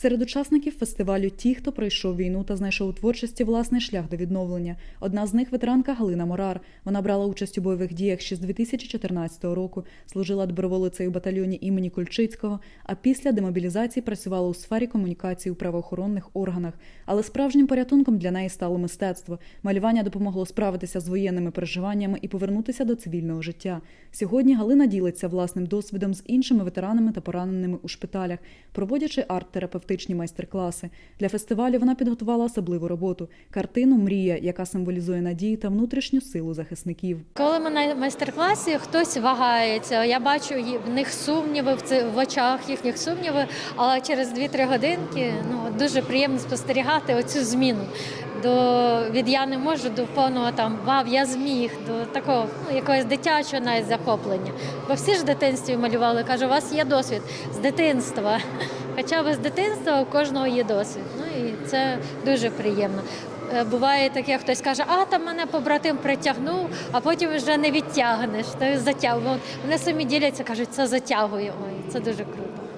Серед учасників фестивалю ті, хто пройшов війну та знайшов у творчості власний шлях до відновлення. Одна з них ветеранка Галина Морар. Вона брала участь у бойових діях ще з 2014 року, служила доброволицею батальйоні імені Кульчицького, а після демобілізації працювала у сфері комунікації у правоохоронних органах. Але справжнім порятунком для неї стало мистецтво. Малювання допомогло справитися з воєнними переживаннями і повернутися до цивільного життя. Сьогодні Галина ділиться власним досвідом з іншими ветеранами та пораненими у шпиталях, проводячи арт-терапевтичні майстер-класи. Для фестивалю вона підготувала особливу роботу картину Мрія, яка символізує надію та внутрішню силу захисників. Коли ми на майстер-класі, хтось вагається. Я бачу в них сумніви в очах їхніх сумніви, але через 2-3 годинки ну дуже приємно спостерігати оцю зміну. До від я не можу до повного там вау, я зміг, до такого ну, якогось дитячого навіть захоплення. Бо всі ж в дитинстві малювали. Кажу, у вас є досвід з дитинства. Хоча б з дитинства у кожного є досвід. Ну і це дуже приємно. Е, Буває таке, хтось каже, а там мене побратим притягнув, а потім вже не відтягнеш. То затягує. Вони самі діляться, кажуть, це затягує. Ой, це дуже круто.